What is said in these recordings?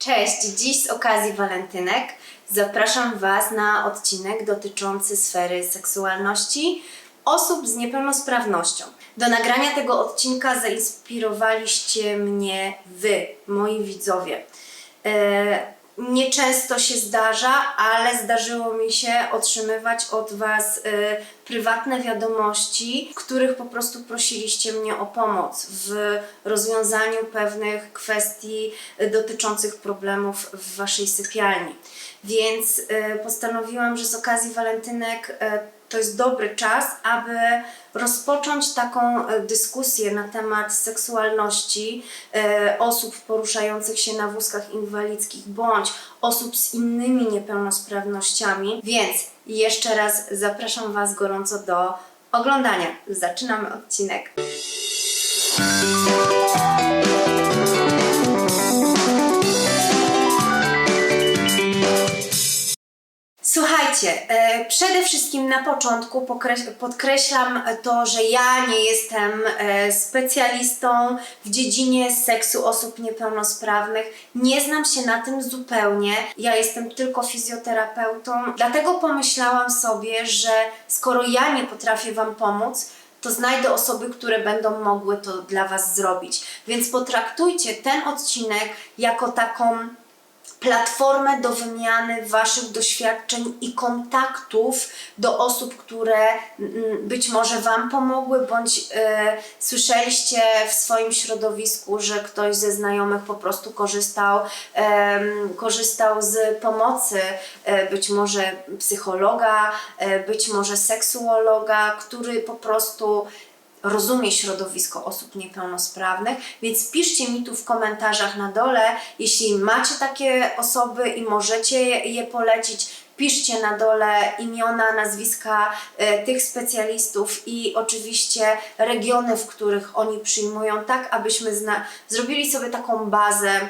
Cześć! Dziś z okazji walentynek zapraszam Was na odcinek dotyczący sfery seksualności osób z niepełnosprawnością. Do nagrania tego odcinka zainspirowaliście mnie Wy, moi widzowie. E, Nieczęsto się zdarza, ale zdarzyło mi się otrzymywać od Was e, prywatne wiadomości, w których po prostu prosiliście mnie o pomoc w rozwiązaniu pewnych kwestii e, dotyczących problemów w Waszej sypialni. Więc e, postanowiłam, że z okazji walentynek e, to jest dobry czas, aby rozpocząć taką e, dyskusję na temat seksualności e, osób poruszających się na wózkach inwalidzkich bądź osób z innymi niepełnosprawnościami. Więc jeszcze raz zapraszam Was gorąco do oglądania. Zaczynamy odcinek. Słuchajcie, e, przede wszystkim na początku podkreślam to, że ja nie jestem e, specjalistą w dziedzinie seksu osób niepełnosprawnych. Nie znam się na tym zupełnie. Ja jestem tylko fizjoterapeutą, dlatego pomyślałam sobie, że skoro ja nie potrafię Wam pomóc, to znajdę osoby, które będą mogły to dla Was zrobić. Więc potraktujcie ten odcinek jako taką platformę do wymiany Waszych doświadczeń i kontaktów do osób, które mm, być może Wam pomogły, bądź e, słyszeliście w swoim środowisku, że ktoś ze znajomych po prostu korzystał, korzystał z pomocy e, być może psychologa, e, być może seksuologa, który po prostu rozumie środowisko osób niepełnosprawnych, więc piszcie mi tu w komentarzach na dole, jeśli macie takie osoby i możecie je, polecić. Piszcie na dole imiona, nazwiska e, tych specjalistów i oczywiście regiony, w których oni przyjmują, tak abyśmy zrobili sobie taką bazę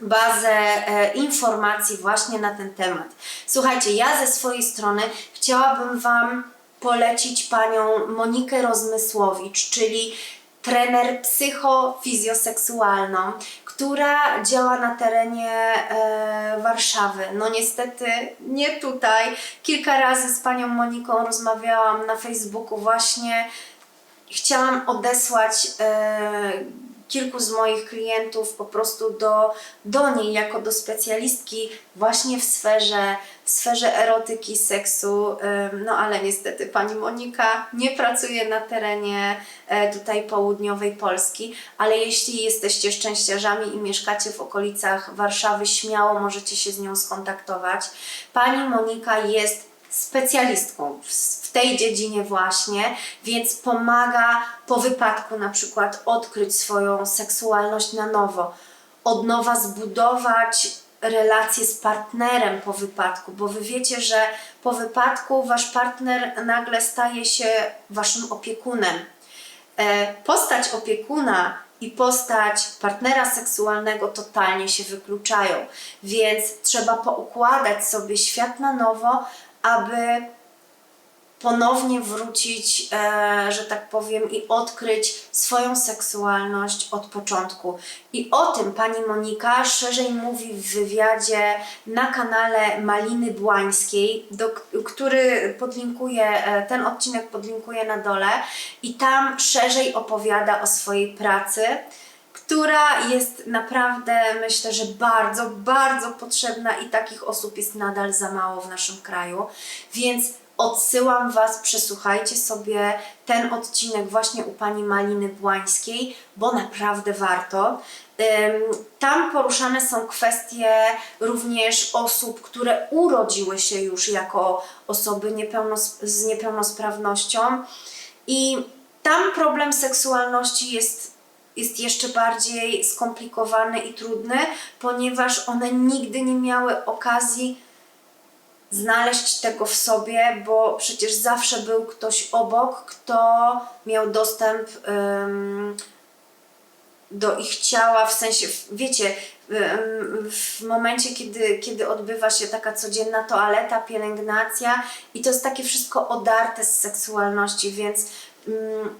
bazę e, informacji właśnie na ten temat. Słuchajcie, ja ze swojej strony chciałabym Wam polecić panią Monikę Rozmysłowicz, czyli trener psychofizjoseksualną, która działa na terenie e, Warszawy. No niestety nie tutaj. Kilka razy z panią Moniką rozmawiałam na Facebooku właśnie chciałam odesłać e, kilku z moich klientów po prostu do, do niej jako do specjalistki właśnie w sferze, w sferze erotyki, seksu, no ale niestety pani Monika nie pracuje na terenie e, tutaj południowej Polski, ale jeśli jesteście szczęściarzami i mieszkacie w okolicach Warszawy, śmiało możecie się z nią skontaktować. Pani Monika jest specjalistką w, tej dziedzinie właśnie, więc pomaga po wypadku na przykład odkryć swoją seksualność na nowo, od nowa zbudować relacje z partnerem po wypadku, bo wy wiecie, że po wypadku wasz partner nagle staje się waszym opiekunem. E, postać opiekuna i postać partnera seksualnego totalnie się wykluczają, więc trzeba poukładać sobie świat na nowo, aby ponownie wrócić, e, że tak powiem, i odkryć swoją seksualność od początku. I o tym pani Monika szerzej mówi w wywiadzie na kanale Maliny Błańskiej, do, który podlinkuję, e, ten odcinek podlinkuję na dole i tam szerzej opowiada o swojej pracy która jest naprawdę, myślę, że bardzo, bardzo potrzebna i takich osób jest nadal za mało w naszym kraju. Więc odsyłam Was, przesłuchajcie sobie ten odcinek właśnie u pani Maliny Błańskiej, bo naprawdę warto. Tam poruszane są kwestie również osób, które urodziły się już jako osoby niepełnos- z niepełnosprawnością i tam problem seksualności jest jest jeszcze bardziej skomplikowany i trudny, ponieważ one nigdy nie miały okazji znaleźć tego w sobie, bo przecież zawsze był ktoś obok, kto miał dostęp ym, do ich ciała, w sensie, wiecie, w momencie, kiedy, kiedy odbywa się taka codzienna toaleta, pielęgnacja i to jest takie wszystko odarte z seksualności, więc ym,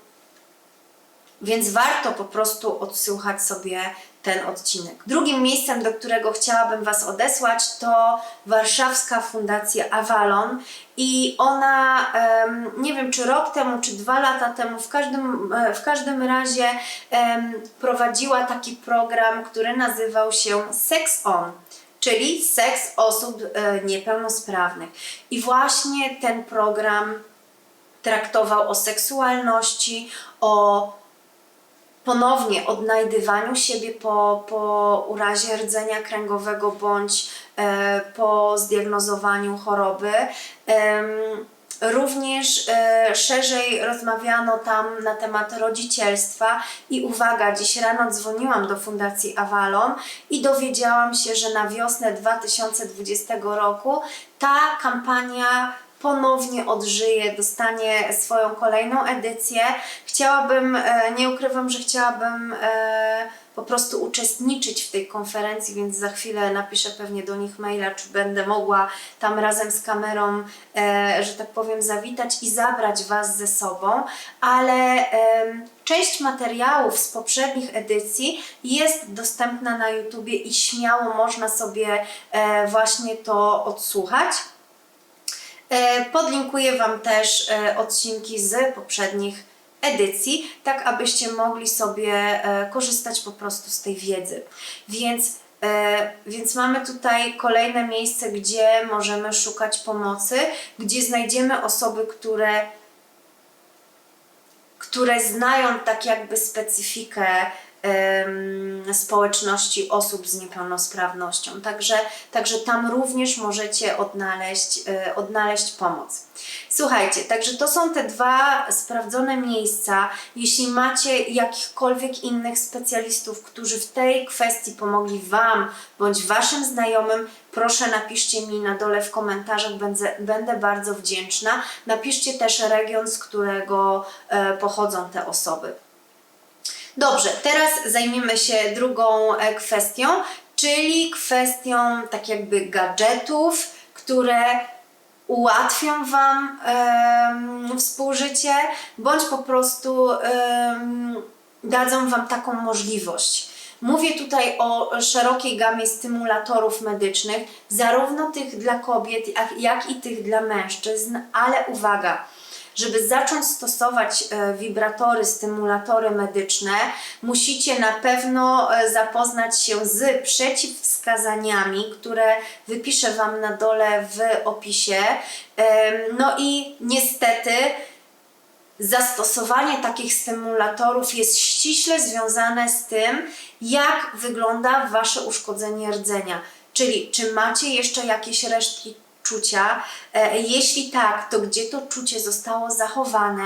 więc warto po prostu odsłuchać sobie ten odcinek. Drugim miejscem, do którego chciałabym Was odesłać, to Warszawska Fundacja Avalon i ona, nie wiem czy rok temu, czy dwa lata temu, w każdym, e, w każdym razie prowadziła taki program, który nazywał się Sex On czyli seks osób e, niepełnosprawnych. I właśnie ten program traktował o seksualności, o ponownie odnajdywaniu siebie po, po urazie rdzenia kręgowego bądź e, po zdiagnozowaniu choroby. Em, Również e, szerzej rozmawiano tam na temat rodzicielstwa i uwaga, dziś rano dzwoniłam do Fundacji Avalon i dowiedziałam się, że na wiosnę 2020 roku ta kampania ponownie odżyje, dostanie swoją kolejną edycję. Chciałabym, e, nie ukrywam, że chciałabym e, po prostu uczestniczyć w tej konferencji, więc za chwilę napiszę pewnie do nich maila, czy będę mogła tam razem z kamerą, e, że tak powiem, zawitać i zabrać Was ze sobą, ale część materiałów z poprzednich edycji jest dostępna na YouTubie i śmiało można sobie właśnie to odsłuchać. E, Podlinkuję Wam też e, odcinki z poprzednich edycji, tak abyście mogli sobie e, korzystać po prostu z tej wiedzy. Więc, więc mamy tutaj kolejne miejsce, gdzie możemy szukać pomocy, gdzie znajdziemy osoby, które które znają tak jakby specyfikę społeczności osób z niepełnosprawnością. Także, także tam również możecie odnaleźć, e, odnaleźć pomoc. Słuchajcie, także to są te dwa sprawdzone miejsca. Jeśli macie jakichkolwiek innych specjalistów, którzy w tej kwestii pomogli Wam bądź Waszym znajomym, proszę napiszcie mi na dole w komentarzach, będę, będę bardzo wdzięczna. Napiszcie też region, z którego e, pochodzą te osoby. Dobrze, teraz zajmiemy się drugą e, kwestią, czyli kwestią tak jakby gadżetów, które ułatwią Wam em, współżycie, bądź po prostu dadzą Wam taką możliwość. Mówię tutaj o szerokiej gamie stymulatorów medycznych, zarówno tych dla kobiet, jak, jak i tych dla mężczyzn, ale uwaga, żeby zacząć stosować e, wibratory, stymulatory medyczne, musicie na pewno e, zapoznać się z przeciwwskazaniami, które wypiszę Wam na dole w opisie. No i niestety zastosowanie takich stymulatorów jest ściśle związane z tym, jak wygląda Wasze uszkodzenie rdzenia. Czyli czy macie jeszcze jakieś resztki czucia? E, Jeśli tak, to gdzie to czucie zostało zachowane?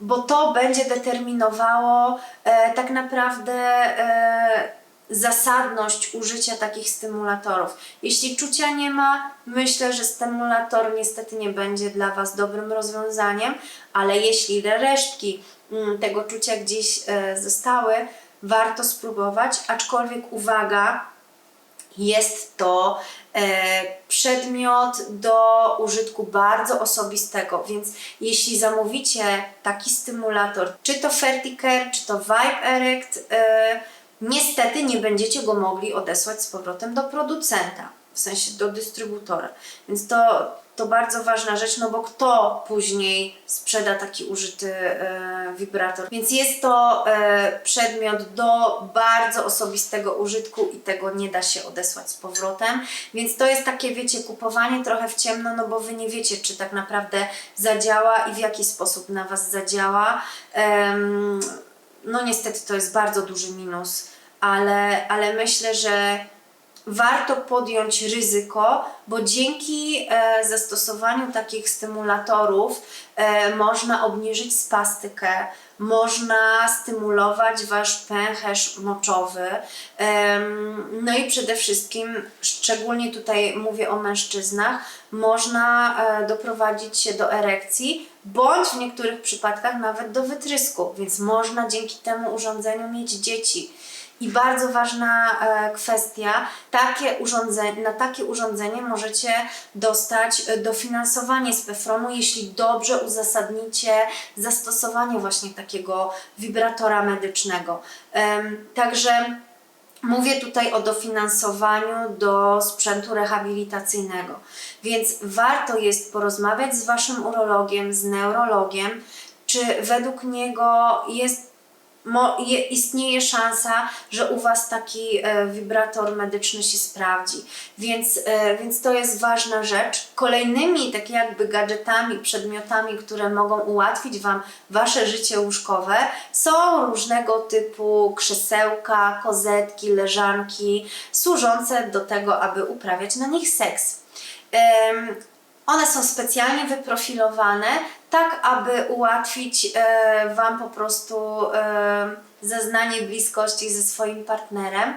Bo to będzie determinowało e, tak naprawdę e, zasadność użycia takich stymulatorów. Jeśli czucia nie ma, myślę, że stymulator niestety nie będzie dla Was dobrym rozwiązaniem, ale jeśli resztki mm, tego czucia gdzieś zostały, warto spróbować, aczkolwiek uwaga, jest to e, przedmiot do użytku bardzo osobistego, więc jeśli zamówicie taki stymulator, czy to Ferticare, czy to Vibe Erect, e, niestety nie będziecie go mogli odesłać z powrotem do producenta, w sensie do dystrybutora. Więc to, to bardzo ważna rzecz, no bo kto później sprzeda taki użyty e, wibrator. Więc jest to e, przedmiot do bardzo osobistego użytku i tego nie da się odesłać z powrotem. Więc to jest takie, wiecie, kupowanie trochę w ciemno, no bo wy nie wiecie, czy tak naprawdę zadziała i w jaki sposób na Was zadziała. Em, no niestety to jest bardzo duży minus, ale, ale myślę, że warto podjąć ryzyko, bo dzięki e, zastosowaniu takich stymulatorów e, można obniżyć spastykę, można stymulować wasz pęcherz moczowy. Em, no i przede wszystkim, szczególnie tutaj mówię o mężczyznach, można e, doprowadzić się do erekcji, bądź w niektórych przypadkach nawet do wytrysku, więc można dzięki temu urządzeniu mieć dzieci. I bardzo ważna e, kwestia, takie na takie urządzenie możecie dostać e, dofinansowanie z PFRON-u, jeśli dobrze uzasadnicie zastosowanie właśnie takiego wibratora medycznego. Także Mówię tutaj o dofinansowaniu do sprzętu rehabilitacyjnego, więc warto jest porozmawiać z Waszym urologiem, z neurologiem, czy według niego jest mo, je, istnieje szansa, że u Was taki e, wibrator medyczny się sprawdzi. Więc, e, więc to jest ważna rzecz. Kolejnymi tak jakby gadżetami, przedmiotami, które mogą ułatwić Wam Wasze życie łóżkowe są różnego typu krzesełka, kozetki, leżanki, służące do tego, aby uprawiać na nich seks. One są specjalnie wyprofilowane, tak aby ułatwić e, Wam po prostu e, zaznanie bliskości ze swoim partnerem.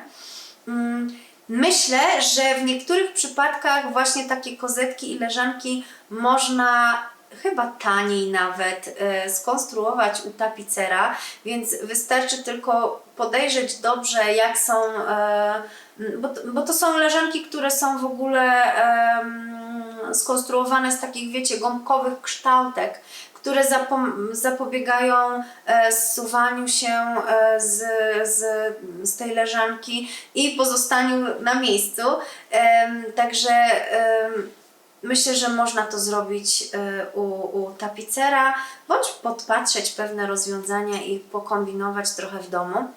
Mm, Myślę, że w niektórych przypadkach właśnie takie kozetki i leżanki można chyba taniej nawet e, skonstruować u tapicera, więc wystarczy tylko podejrzeć dobrze, jak są, bo, to- są leżanki, które są w ogóle skonstruowane z takich, wiecie, gąbkowych kształtek, które zapobiegają e, zsuwaniu się e, z, z, z tej leżanki i pozostaniu na miejscu. Także myślę, że można to zrobić e, u, u tapicera, bądź podpatrzeć pewne rozwiązania i pokombinować trochę w domu.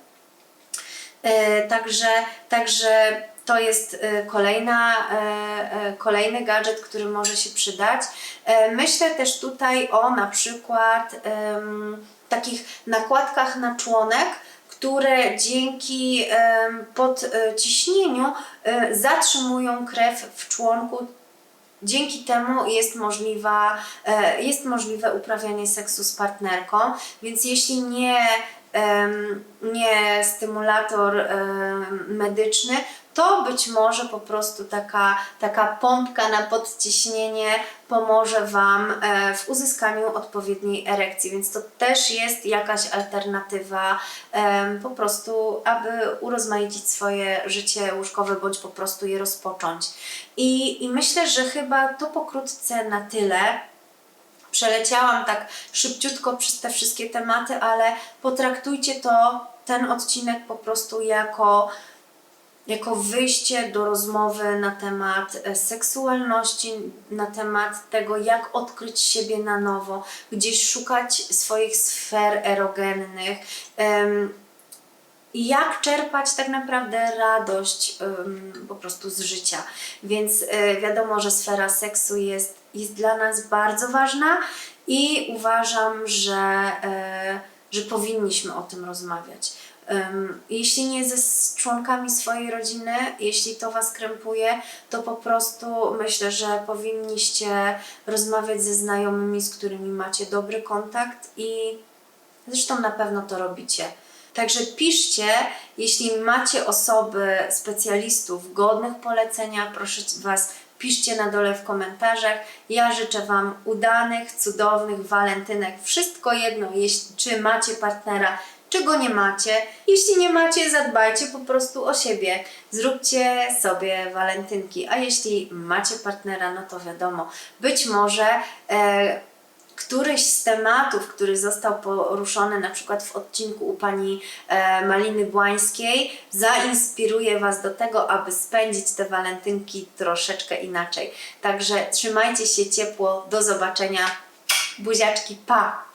E, Także, także to jest e, kolejna, e, e, kolejny gadżet, który może się przydać. E, Myślę też tutaj o na przykład takich nakładkach na członek, które dzięki podciśnieniu zatrzymują krew w członku, Dzięki temu jest, możliwa, e, jest możliwe uprawianie seksu z partnerką, więc jeśli nie, nie stymulator medyczny, to być może po prostu taka, taka pompka na podciśnienie pomoże Wam e, w uzyskaniu odpowiedniej erekcji, więc to też jest jakaś alternatywa em, po prostu, aby urozmaicić swoje życie łóżkowe bądź po prostu je rozpocząć. I, I myślę, że chyba to pokrótce na tyle. Przeleciałam tak szybciutko przez te wszystkie tematy, ale potraktujcie to, ten odcinek po prostu jako jako wyjście do rozmowy na temat e, seksualności, na temat tego, jak odkryć siebie na nowo, gdzieś szukać swoich sfer erogennych, jak czerpać tak naprawdę radość po prostu z życia. Więc e, wiadomo, że sfera seksu jest, jest dla nas bardzo ważna i uważam, że, e, że powinniśmy o tym rozmawiać. Jeśli nie ze członkami swojej rodziny, jeśli to Was krępuje, to po prostu myślę, że powinniście rozmawiać ze znajomymi, z którymi macie dobry kontakt i zresztą na pewno to robicie. Także piszcie, jeśli macie osoby, specjalistów godnych polecenia, proszę Was, piszcie na dole w komentarzach. Ja życzę Wam udanych, cudownych walentynek. Wszystko jedno, jeśli, czy macie partnera, czy go nie macie. Jeśli nie macie, zadbajcie po prostu o siebie. Zróbcie sobie walentynki. A jeśli macie partnera, no to wiadomo, być może e, któryś z tematów, który został poruszony na przykład w odcinku u pani e, Maliny Błańskiej, zainspiruje Was do tego, aby spędzić te walentynki troszeczkę inaczej. Także trzymajcie się ciepło, do zobaczenia. Buziaczki, pa!